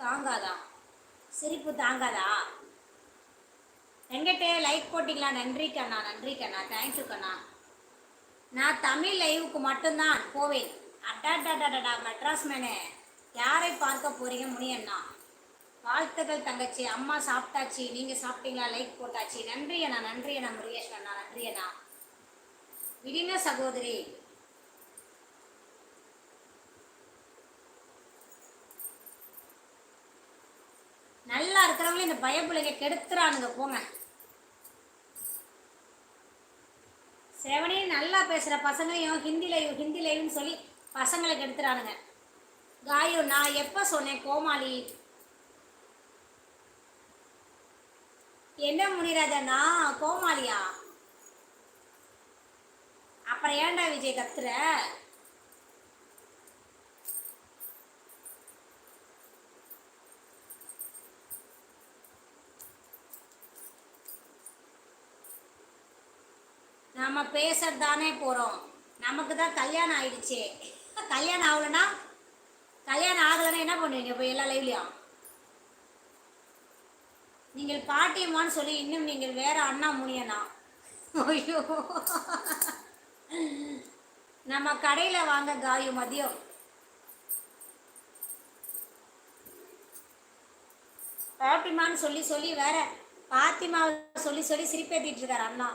தாங்காதா? சிரிப்பு தாங்காதா? வெங்கட்டே லைக் போட்டிங்களா? நன்றி கண்ணா நன்றி கண்ணா. தேங்க்யூ கண்ணா. நான் தமிழ் லைவுக்கு மட்டும்தான் போவேன். அடாடாடாடா மெட்ராஸ் மேனே. யாரை பார்க்க போறீங்க முனியண்ணா? வாழ்த்துக்கள் தங்கச்சி. அம்மா சாப்பிட்டாச்சு. நீங்க சாப்பிட்டீங்களா? லைக் போட்டாச்சு. நன்றி அண்ணா நன்றி அண்ணா முருகேஷ் அண்ணா நன்றி அண்ணா. விடின சகோதரி நல்லா இருக்கிறவங்களே இந்த பயப்பிள்ளைங்க கெடுத்துறானுங்க போங்க. செவனே நல்லா பேசுகிற பசங்களையும் ஹிந்தி லைவ் ஹிந்தி லைவ்னு சொல்லி பசங்களை கெடுத்துறானுங்க. காயு நான் எப்போ சொன்னேன் கோமாளி? என்ன முனிராஜனா கோமாளியா? அப்புறம் ஏன்டா விஜய் கத்துற? நம்ம பேசுறது தானே போகிறோம் நமக்கு தான் கல்யாணம் ஆயிடுச்சு. கல்யாணம் ஆகலைன்னா கல்யாணம் ஆகலைன்னா என்ன பண்ணுவீங்க இப்போ எல்லா லைவ்லையும் நீங்கள் பாட்டியம்மான்னு சொல்லி இன்னும் நீங்கள் வேற அண்ணா முனியனா? ஐயோ. நம்ம கடையில் வாங்க காயு மதியம். பாட்டிமான்னு சொல்லி சொல்லி வேற பாத்திமாவை சொல்லி சொல்லி சிரிப்பேத்திட்டு இருக்காரு அண்ணா.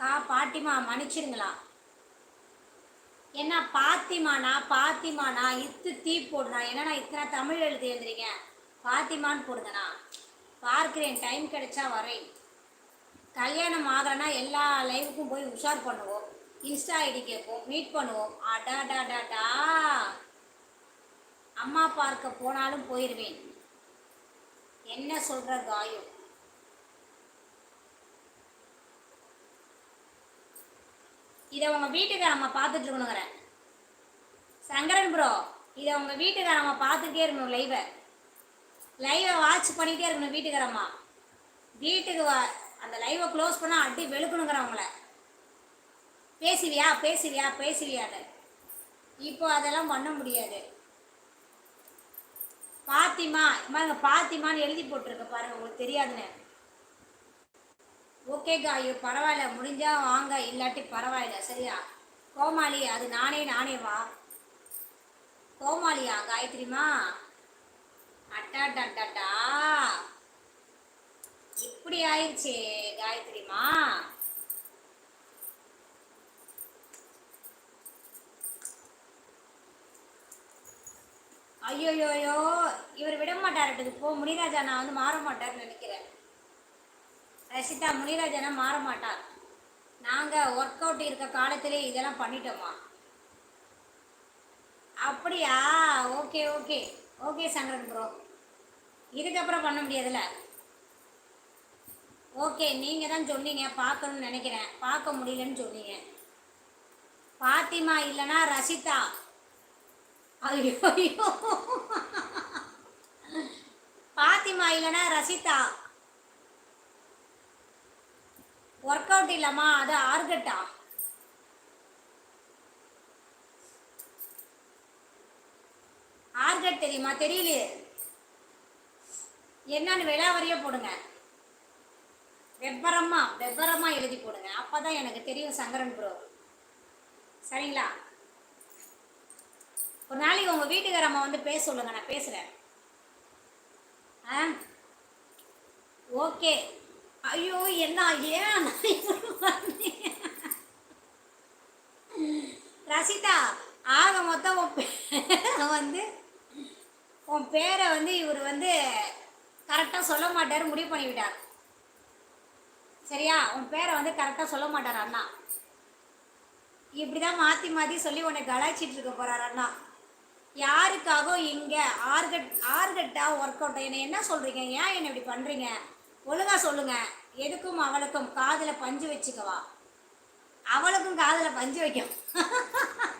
கா பாட்டிமா மன்னிச்சிருங்களா? என்ன பாத்திமானா பாத்திமானா இத்து தீ போடுனா என்னண்ணா இத்தனை தமிழ் எழுதி எழுதுறீங்க? பாத்திமான்னு போடுங்கண்ணா. பார்க்கிறேன் டைம் கிடைச்சா வரேன். கல்யாணம் ஆகலைன்னா எல்லா லைவுக்கும் போய் உஷார் பண்ணுவோம். இன்ஸ்டா ஐடி கேட்போம் மீட் பண்ணுவோம். அடாடாடாடா அம்மா பார்க்க போனாலும் போயிடுவேன் என்ன சொல்கிற காயம்? இதை உங்கள் வீட்டுக்காரம்மா பார்த்துட்டு இருக்கணுங்கிறேன் சங்கரன் ப்ரோ இதை உங்கள் வீட்டுக்காரம்மா பார்த்துட்டே இருக்கணும் லைவை லைவை வாட்ச் பண்ணிகிட்டே இருக்கணும் வீட்டுக்காரம்மா வீட்டுக்கு வா அந்த லைவை க்ளோஸ் பண்ணால் அடி வெளுக்கணுங்கிறவங்கள அவங்கள. பேசுவியா பேசுவியா பேசுவியான்னு. இப்போ அதெல்லாம் பண்ண முடியாது. பாத்திமா பாருங்க பாத்திமான்னு எழுதி போட்டிருக்கு பாருங்க உங்களுக்கு தெரியாதுன்னு. ஓகே காயு பரவாயில்ல முடிஞ்சா வாங்க இல்லாட்டி பரவாயில்ல சரியா? கோமாளி அது நானே நானே வா. கோமாளியா காயத்ரிமா? அட்டாடாடாடா இப்படி ஆயிடுச்சு காயத்ரிமா? ஐயோயோயோ இவர் விட மாட்டார்ட்டுது போ முனிராஜா நான் வந்து மாற மாட்டார்னு நினைக்கிறேன். ரசிதா முனிராஜனா மாற மாட்டார். நாங்கள் ஒர்க் அவுட் இருக்க காலத்திலே இதெல்லாம் பண்ணிட்டோமா? அப்படியா? Okay okay. Okay Sankaran bro இதுக்கப்புறம் பண்ண முடியாதுல்ல? ஓகே நீங்கள் தான் சொன்னீங்க. பார்க்கணும்னு நினைக்கிறேன். பார்க்க முடியலன்னு சொன்னீங்க. பாத்திமா இல்லைன்னா ரசிதா. ஐயோ ஐயோ. பாத்திமா இல்லைன்னா ரசிதா. ஒர்க் அவுட் இல்லம்மா அது ஆர்கட்டா. ஆர்கட் தெரியுமா? தெரியலையே. என்னன்னு விலாவரியா போடுங்க. வெப்பரமா வெப்பரமா எழுதி போடுங்க. அப்பதான் எனக்கு தெரியும் சங்கரன் ப்ரோ சரிங்களா? ஒரு நாளைக்கு உங்க வீட்டுக்காரம்மா வந்து பேச சொல்லுங்க நான் பேசுறேன். ஆ? ஓகே ஐயோ என்ன ஏன்? ரசிதா ஆக மொத்தம் உன் வந்து உன் பேரை வந்து இவர் வந்து கரெக்டாக சொல்ல மாட்டார் முடிவு பண்ணிவிட்டார். சரியா? உன் பேரை வந்து கரெக்டாக சொல்ல மாட்டார் அண்ணா. இப்படி தான் மாற்றி மாற்றி சொல்லி உன்னை கலாய்ச்சிட்டு இருக்க போகிறார் அண்ணா. யாருக்காகவும் இங்கே ஆர்கட் ஆர்கட்டாக ஒர்க் அவுட் என்னை என்ன சொல்கிறீங்க ஏன் என்னை இப்படி பண்ணுறீங்க ஒழுங்காக சொல்லுங்கள் எதுக்கும் அவளுக்கும் காதில் பஞ்சு வச்சுக்கவா? அவளுக்கும் காதில் பஞ்சு வைக்கும்